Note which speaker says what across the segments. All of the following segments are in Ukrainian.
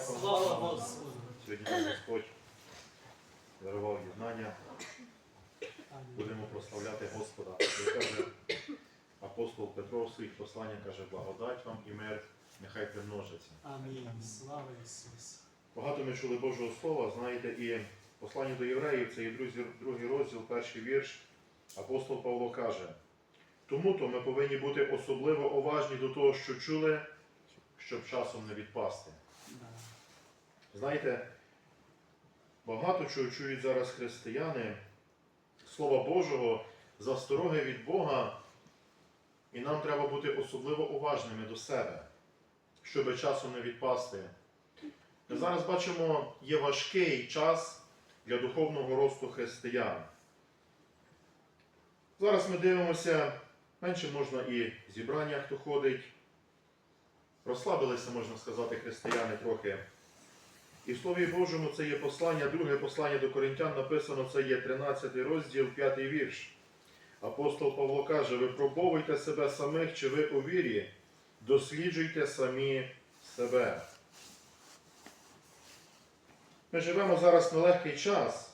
Speaker 1: Слава Господу.
Speaker 2: Сьогодні Господь дарував єднання. Будемо прославляти Господа. Каже апостол Петро в своїх посланнях каже, благодать вам і мир, нехай примножиться.
Speaker 1: Амінь. Слава Ісусу.
Speaker 2: Багато ми чули Божого Слова, знаєте, і послання до євреїв, це є другий розділ, перший вірш. Апостол Павло каже, тому то ми повинні бути особливо уважні до того, що чули, щоб часом не відпасти. Знаєте, багато чого чують зараз християни, Слова Божого, застороги від Бога, і нам треба бути особливо уважними до себе, щоб часом не відпасти. Ми зараз бачимо, є важкий час для духовного росту християн. Зараз ми дивимося, менше можна і зібрання, хто ходить. Розслабилися, можна сказати, християни трохи. І в Слові Божому це є послання, друге послання до Коринтян написано, це є 13 розділ, 5 вірш. Апостол Павло каже: випробовуйте себе самих, чи ви у вірі, досліджуйте самі себе. Ми живемо зараз нелегкий час,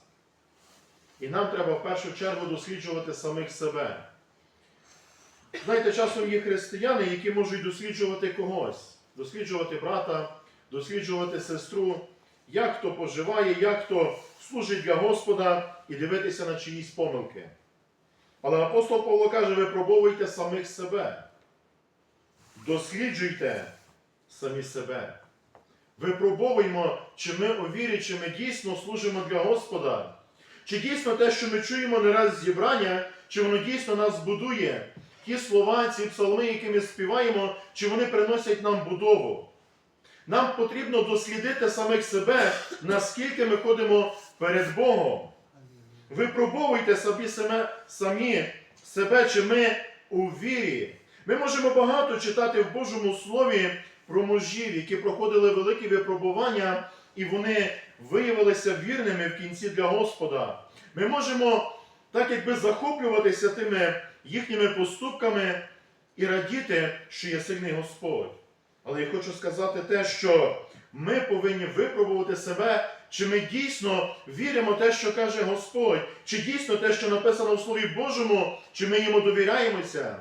Speaker 2: і нам треба в першу чергу досліджувати самих себе. Знаєте, часом є християни, які можуть досліджувати когось, досліджувати брата, досліджувати сестру, як хто поживає, як хто служить для Господа і дивитися на чиїсь помилки. Але апостол Павло каже, випробовуйте самих себе. Досліджуйте самі себе. Випробовуємо, чи ми у вірі, чи ми дійсно служимо для Господа. Чи дійсно те, що ми чуємо не раз зібрання, чи воно дійсно нас будує. Ті слова, ці псалми, які ми співаємо, чи вони приносять нам будову. Нам потрібно дослідити самих себе, наскільки ми ходимо перед Богом. Випробовуйте собі себе, самі себе, чи ми у вірі. Ми можемо багато читати в Божому Слові про мужів, які проходили великі випробування, і вони виявилися вірними в кінці для Господа. Ми можемо так якби захоплюватися тими їхніми поступками і радіти, що є сильний Господь. Але я хочу сказати те, що ми повинні випробувати себе, чи ми дійсно віримо те, що каже Господь, чи дійсно те, що написано в Слові Божому, чи ми йому довіряємося.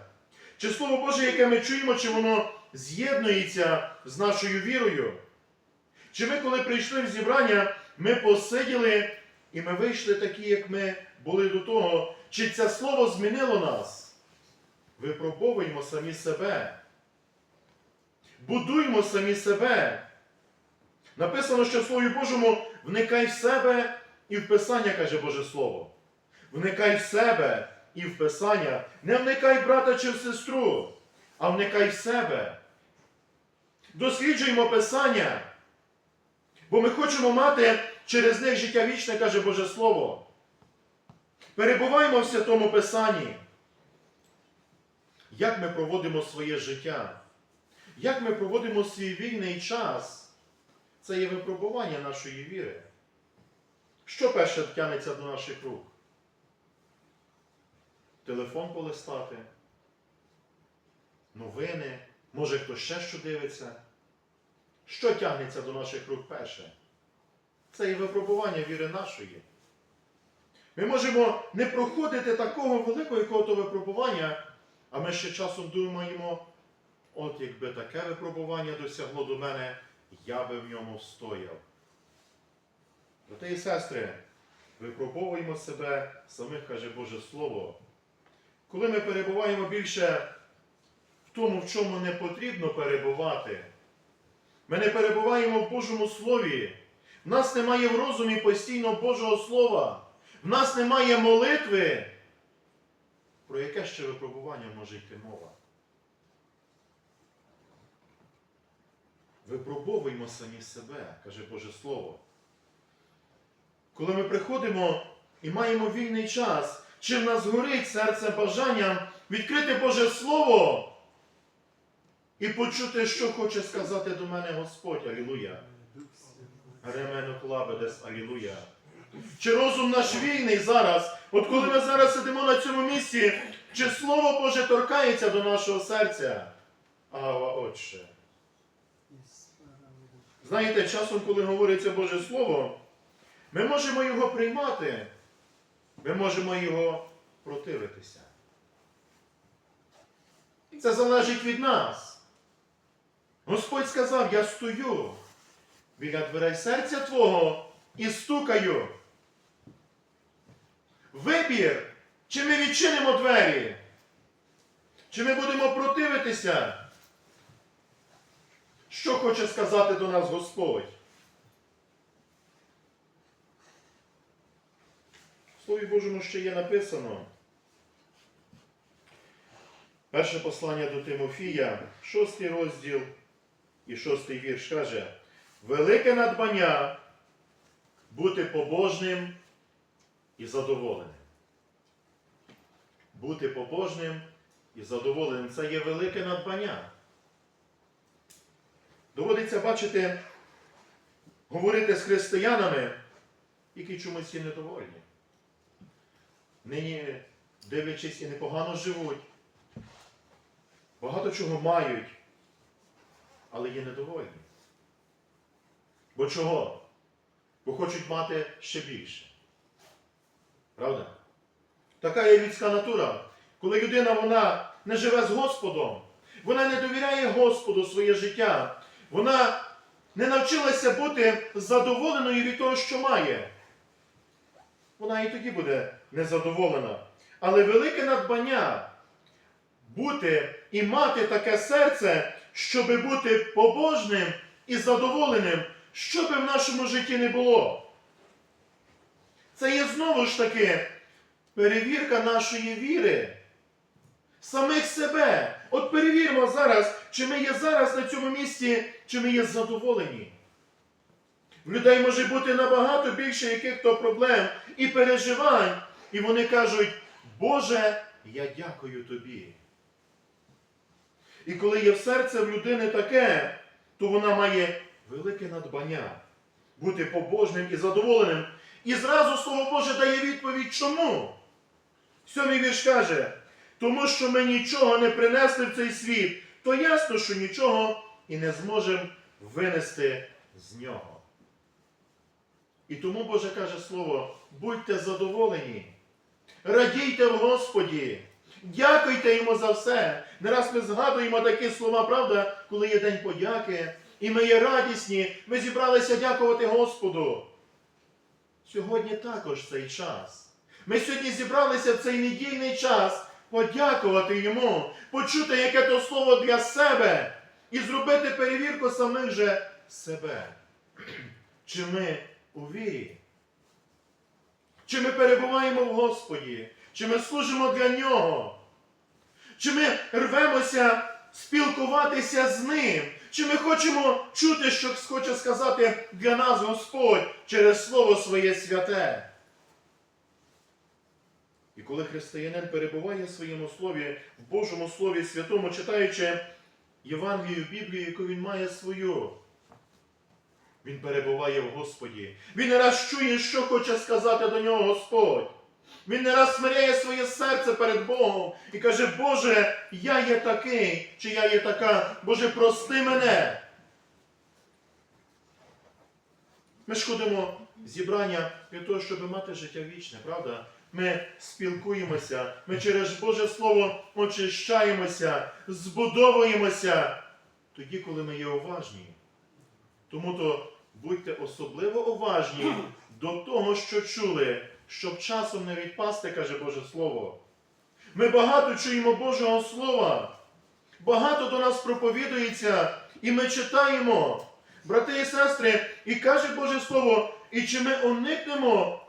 Speaker 2: Чи Слово Боже, яке ми чуємо, чи воно з'єднується з нашою вірою? Чи ми, коли прийшли в зібрання, ми посиділи і ми вийшли такі, як ми були до того, чи це слово змінило нас? Випробовуємо самі себе. Будуймо самі себе. Написано, що в Слові Божому вникай в себе і в Писання, каже Боже Слово. Вникай в себе і в Писання. Не вникай брата чи в сестру, а вникай в себе. Досліджуємо Писання. Бо ми хочемо мати через них життя вічне, каже Боже Слово. Перебуваємо в святому Писанні. Як ми проводимо своє життя? Як ми проводимо свій вільний час? Це є випробування нашої віри. Що перше тянеться до наших рук? Телефон полистати, новини, може хтось ще що дивиться. Що тягнеться до наших рук перше? Це є випробування віри нашої. Ми можемо не проходити такого великого якого-то випробування, а ми ще часом думаємо, от якби таке випробування досягло до мене, я би в ньому встояв. Брати і сестри, випробовуємо себе, самих каже Боже Слово. Коли ми перебуваємо більше в тому, в чому не потрібно перебувати, ми не перебуваємо в Божому Слові. В нас немає в розумі постійно Божого Слова. В нас немає молитви. Про яке ще випробування може йти мова? Випробовуємо самі себе, каже Боже Слово. Коли ми приходимо і маємо вільний час, чи в нас горить серце бажанням відкрити Боже Слово і почути, що хоче сказати до мене Господь. Алілуя. Ремену клабедес, алілуя. Чи розум наш вільний зараз? От коли ми зараз сидимо на цьому місці, чи Слово Боже торкається до нашого серця? Ава, Отче. Знаєте, часом, коли говориться Боже Слово, ми можемо його приймати, ми можемо його противитися. І це залежить від нас. Господь сказав, я стою біля дверей серця Твого і стукаю. Вибір, чи ми відчинимо двері, чи ми будемо противитися. Що хоче сказати до нас Господь? В Слові Божому ще є написано. Перше послання до Тимофія, шостий розділ і шостий вірш каже: Велике надбання бути побожним і задоволеним. Бути побожним і задоволеним це є велике надбання. Доводиться бачити, говорити з християнами, які чомусь є недовольні. Нині, дивлячись і непогано живуть, багато чого мають, але є недовольні. Бо чого? Бо хочуть мати ще більше. Правда? Така є людська натура. Коли людина вона не живе з Господом, вона не довіряє Господу своє життя, вона не навчилася бути задоволеною від того, що має. Вона і тоді буде незадоволена. Але велике надбання бути і мати таке серце, щоб бути побожним і задоволеним, що би в нашому житті не було. Це є знову ж таки перевірка нашої віри. Самих себе. От перевіримо зараз, чи ми є зараз на цьому місці, чи ми є задоволені. В людей може бути набагато більше яких-то проблем і переживань. І вони кажуть, Боже, я дякую тобі. І коли є в серце в людини таке, то вона має велике надбання бути побожним і задоволеним. І зразу Слово Боже дає відповідь, чому? Сьомий вірш каже, тому що ми нічого не принесли в цей світ, то ясно, що нічого і не зможемо винести з нього. І тому Боже каже Слово, будьте задоволені, радійте в Господі, дякуйте йому за все. Не раз ми згадуємо такі слова, правда, коли є День подяки, і ми є радісні, ми зібралися дякувати Господу. Сьогодні також цей час. Ми сьогодні зібралися в цей недільний час подякувати йому, почути яке то слово для себе і зробити перевірку самих же себе. Чи ми у вірі? Чи ми перебуваємо в Господі? Чи ми служимо для Нього? Чи ми рвемося спілкуватися з Ним? Чи ми хочемо чути, що хоче сказати для нас Господь через Слово Своє святе? І коли християнин перебуває в своєму слові, в Божому Слові Святому, читаючи Євангелію, Біблію, яку він має свою, він перебуває в Господі. Він не раз чує, що хоче сказати до нього Господь. Він не раз смиряє своє серце перед Богом і каже, Боже, я є такий, чи я є така, Боже, прости мене. Ми ж ходимо зібрання для того, щоб мати життя вічне, правда? Ми спілкуємося, ми через Боже Слово очищаємося, збудовуємося тоді, коли ми є уважні. Тому то будьте особливо уважні до того, що чули, щоб часом не відпасти, каже Боже Слово. Ми багато чуємо Божого Слова, багато до нас проповідується, і ми читаємо, брати і сестри, і каже Боже Слово, і чи ми уникнемо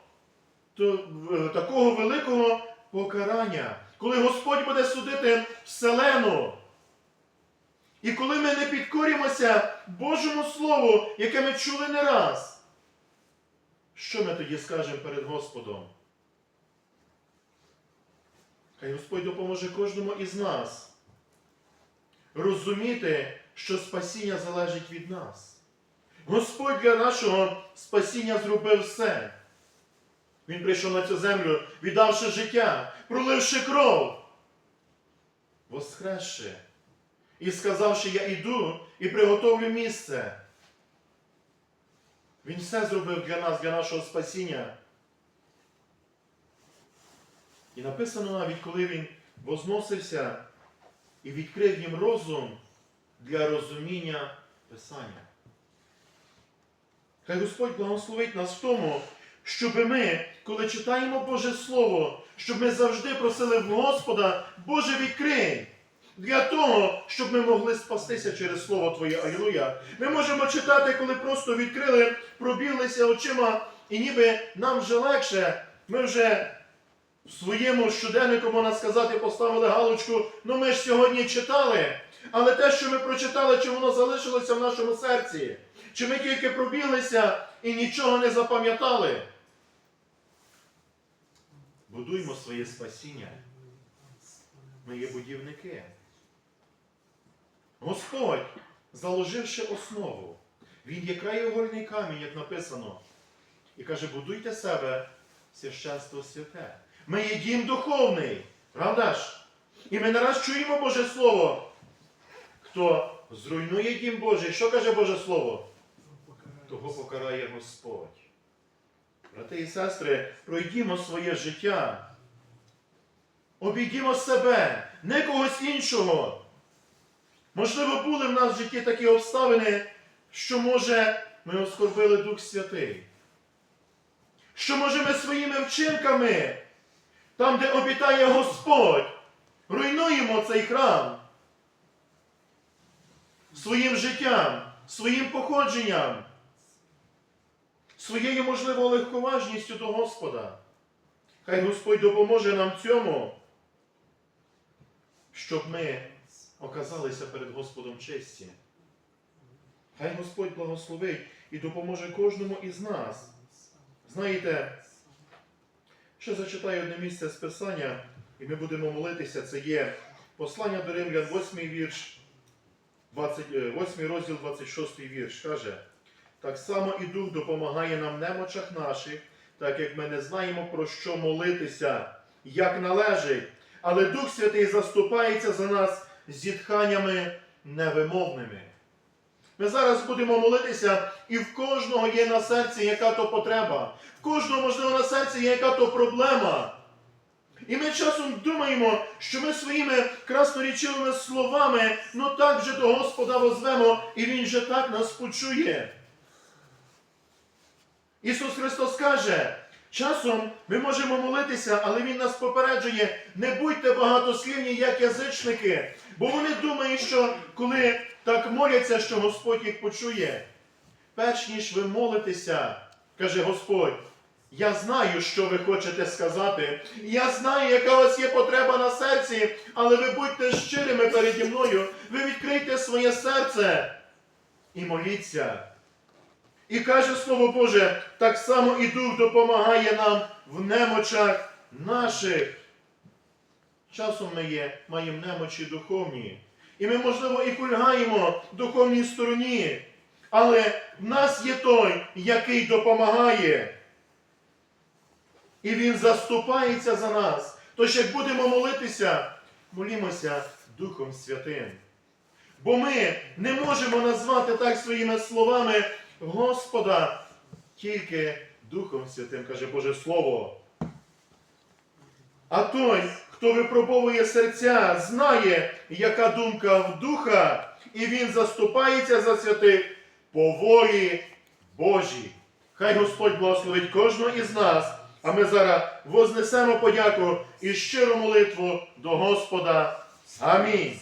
Speaker 2: такого великого покарання, коли Господь буде судити Вселену. І коли ми не підкорімося Божому Слову, яке ми чули не раз, що ми тоді скажемо перед Господом? Хай Господь допоможе кожному із нас розуміти, що спасіння залежить від нас. Господь для нашого спасіння зробив все. Він прийшов на цю землю, віддавши життя, проливши кров, воскресши і сказавши, я іду і приготовлю місце. Він все зробив для нас, для нашого спасіння. І написано навіть, коли він возносився і відкрив їм розум для розуміння Писання. Хай Господь благословить нас в тому, щоб ми, коли читаємо Боже Слово, щоб ми завжди просили в Господа, Боже, відкрий. Для того, щоб ми могли спастися через Слово Твоє Алілуя. Ми можемо читати, коли просто відкрили, пробіглися очима, і ніби нам вже легше, ми вже в своєму щоденнику, можна сказати, поставили галочку, ну ми ж сьогодні читали. Але те, що ми прочитали, чи воно залишилося в нашому серці, чи ми тільки пробіглися і нічого не запам'ятали. Будуймо своє спасіння. Ми є будівники. Господь, заложивши основу, Він є краєугольний камінь, як написано. І каже, будуйте себе священство святе. Ми є дім духовний, правда ж? І ми нараз чуємо Боже Слово. Хто зруйнує дім Божий, що каже Боже Слово? Того покарає Господь. Брати і сестри, пройдімо своє життя. Обійдімо себе, не когось іншого. Можливо, були в нас в житті такі обставини, що, може, ми оскорбили Дух Святий. Що, може, ми своїми вчинками, там, де обітає Господь, руйнуємо цей храм своїм життям, своїм походженням, своєю, можливо, легковажністю до Господа. Хай Господь допоможе нам цьому, щоб ми оказалися перед Господом честі. Хай Господь благословить і допоможе кожному із нас. Знаєте, ще зачитаю одне місце з Писання, і ми будемо молитися. Це є послання до Римлян, 8 вірш, 20, е, 8 розділ, 26 вірш. Каже, так само і Дух допомагає нам в немочах наших, так як ми не знаємо про що молитися, як належить. Але Дух Святий заступається за нас зітханнями невимовними. Ми зараз будемо молитися, і в кожного є на серці яка то потреба, в кожного, можливо, на серці є яка то проблема. І ми часом думаємо, що ми своїми краснорічивими словами, ну так же до Господа возвемо, і Він же так нас почує. Ісус Христос каже, часом ми можемо молитися, але Він нас попереджує, не будьте багатослівні, як язичники, бо вони думають, що коли так моляться, що Господь їх почує. Перш ніж ви молитеся, каже Господь, я знаю, що ви хочете сказати. Я знаю, яка у вас є потреба на серці, але ви будьте щирими переді мною. Ви відкрийте своє серце і моліться. І каже Слово Боже, так само і Дух допомагає нам в немочах наших. Часом ми є, маємо немочі духовні. І ми, можливо, і кульгаємо в духовній стороні. Але в нас є той, який допомагає. І Він заступається за нас. Тож, як будемо молитися, молімося Духом Святим. Бо ми не можемо назвати так своїми словами Господа тільки Духом Святим, каже Боже Слово. А той, хто випробовує серця, знає, яка думка в духа, і він заступається за святих по волі Божій. Хай Господь благословить кожного із нас, а ми зараз вознесемо подяку і щиру молитву до Господа. Амінь.